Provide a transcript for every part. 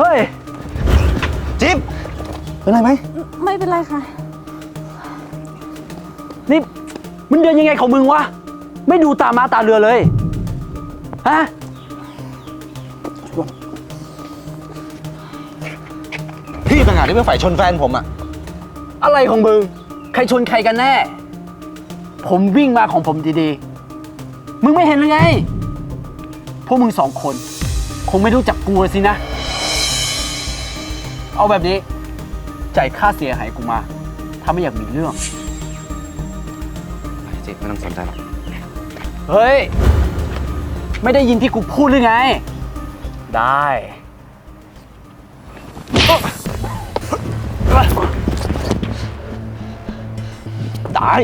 เฮ้ย จิ๊บ เป็นไรไหม ไม่เป็นไรค่ะ นี่ มันเดินยังไงของมึงวะ ไม่ดูตามาตาเรือเลย ฮะ พี่ต่างหากที่เป็นฝ่ายชนแฟนผมอะอะไรของมึง ใครชนใครกันแน่ ผมวิ่งมาของผมดีๆ มึงไม่เห็นเลยไง พวกมึงสองคน คงไม่รู้จักกูเลยสินะ เอาแบบนี้ จ่ายค่าเสียหายกูมา ถ้าไม่อยากมีเรื่องจิ๊บไม่ต้องสนใจหรอก เฮ้ย ไม่ได้ยินที่กูพูดหรือไง ได้ ได้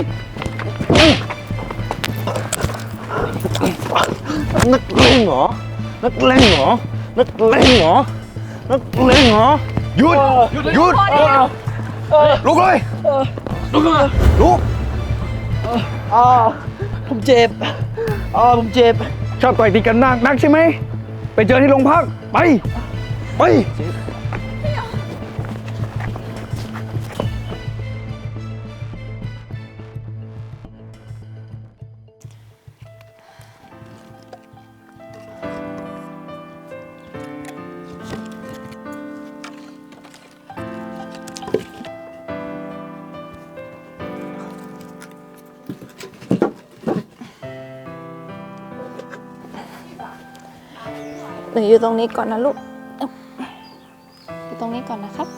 นักเลงเหรอ นักเลงเหรอ นักเลงเหรอ นักเลงเหรอ หยุดหยุดลุกเลยลุกมาลุกอ่าผมเจ็บอ่าผมเจ็บ ชอบต่อยตีกันนักนักใช่ไหม ไปเจอที่โรงพัก ไป ไป หนูอยู่ตรงนี้ก่อนนะลูกอยู่ตรงนี้ก่อนนะครับ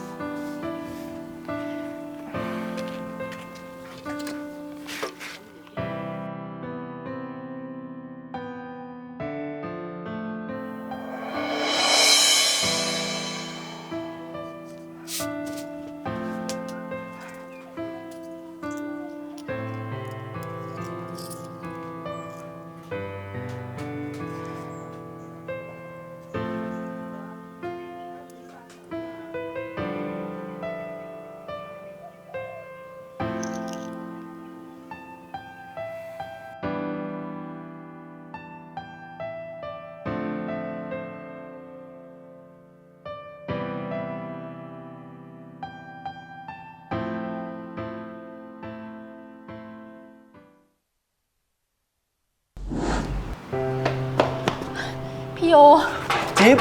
พี่โย จิ๊บ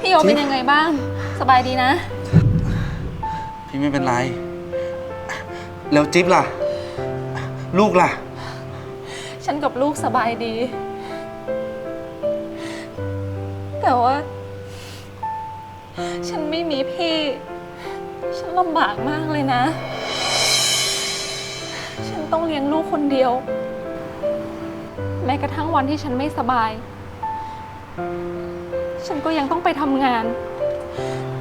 พี่โยเป็นยังไงบ้าง สบายดีนะ พี่ไม่เป็นไร แล้วจิ๊บล่ะ ลูกล่ะ ฉันกับลูกสบายดี แต่ว่า ฉันไม่มีพี่ ฉันลำบากมากเลยนะ ฉันต้องเลี้ยงลูกคนเดียวแม้กระทั่งวันที่ฉันไม่สบาย ฉันก็ยังต้องไปทำงาน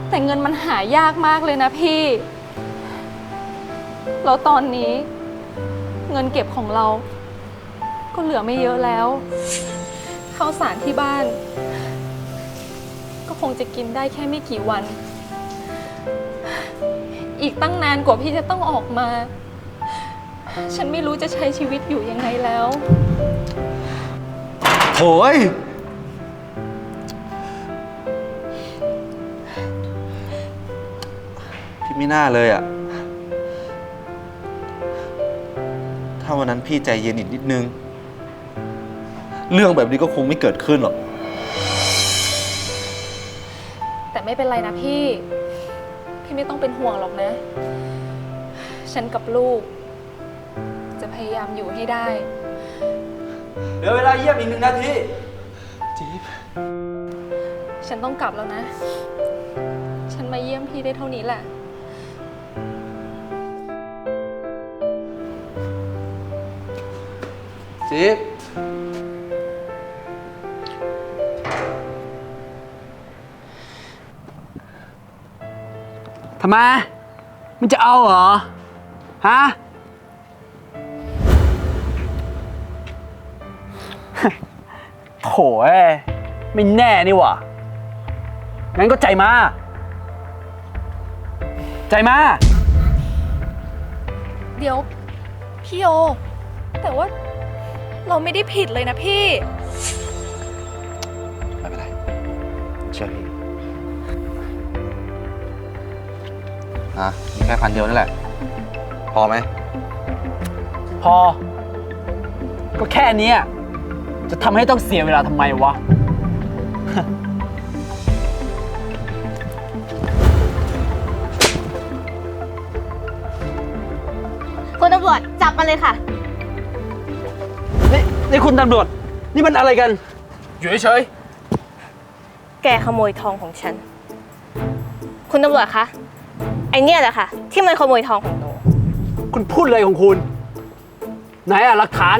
แต่เงินมันหายากมากเลยนะพี่ แล้วตอนนี้ เงินเก็บของเรา ก็เหลือไม่เยอะแล้วข้าวสารที่บ้าน ก็คงจะกินได้แค่ไม่กี่วัน อีกตั้งนานกว่าพี่จะต้องออกมา ฉันไม่รู้จะใช้ชีวิตอยู่ยังไงแล้ว โหยพี่ไม่น่าเลยอะถ้าวันนั้นพี่ใจเย็นอีกนิดนึง เรื่องแบบนี้ก็คงไม่เกิดขึ้นหรอก แต่ไม่เป็นไรนะพี่ พี่ไม่ต้องเป็นห่วงหรอกนะ ฉันกับลูก จะพยายามอยู่ให้ได้าเยี่ยมอีกหนึ่งนาทีฉันต้องกลับแล้วนะ ฉันมาเยี่ยมพี่ได้เท่านี้แหละจิ๊บทำไมมึงจะเอาเหรอ ฮะ โถ่ไม่แน่นี่หว่า งั้นก็ใจมา ใจมา เดี๋ยว พี่โอแต่ว่าเราไม่ได้ผิดเลยนะพี่ ไม่เป็นไร เชื่อพี่ฮะมีแค่พันเดียวนี่แหละ พอไหม พอ ก็แค่นี้ย จะทำให้ต้องเสียเวลาทำไมวะ คุณตำรวจจับมันเลยค่ะ นี่นี่คุณตำรวจ นี่มันอะไรกัน อยู่เฉยแกขโมยทองของฉัน คุณตำรวจคะ ไอเนี่ยแหละค่ะ ที่มันขโมยทองของหนูๆคุณพูดอะไรของคุณ ไหนอะหลักฐาน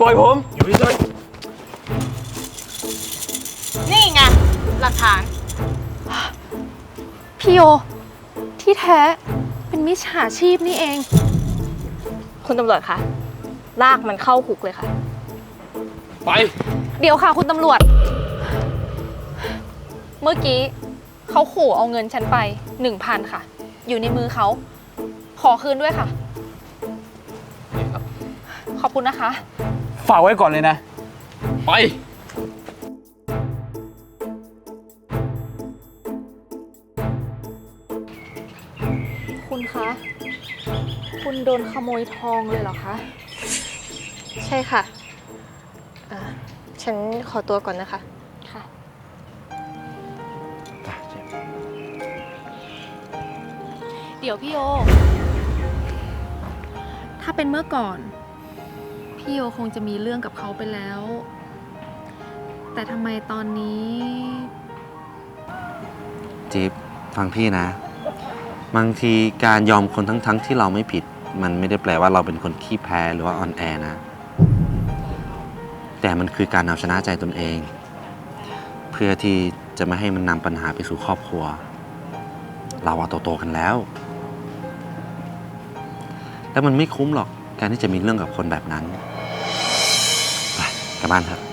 ปล่อยผม อยู่เฉยนี่ไง หลักฐาน พี่โย ที่แท้เป็นมิจฉาชีพนี่เอง คุณตำรวจคะ ลากมันเข้าคุกเลยค่ะไป เดี๋ยวค่ะ คุณตำรวจ เมื่อกี้เขาขู่เอาเงินฉันไปหนึ่งพันค่ะ อยู่ในมือเขา ขอคืนด้วยค่ะขอบคุณนะคะ ฝากไว้ก่อนเลยนะ ไป คุณคะ คุณโดนขโมยทองเลยเหรอคะ ใช่ค่ะอ่าฉันขอตัวก่อนนะคะ ค่ะ เดี๋ยวพี่โยถ้าเป็นเมื่อก่อน พี่โยคงจะมีเรื่องกับเขาไปแล้ว แต่ทำไมตอนนี้ จิ๊บฟังพี่นะ บางทีการยอมคนทั้งๆทที่เราไม่ผิด มันไม่ได้แปลว่าเราเป็นคนขี้แพ้หรือว่าอ่อนแอนะ แต่มันคือการเอาชนะใจตนเอง เพื่อที่จะไม่ให้มันนำปัญหาไปสู่ครอบครัว เราอะโตๆกันแล้ว แล้วมันไม่คุ้มหรอกการที่จะมีเรื่องกับคนแบบนั้น กลับบ้านครับ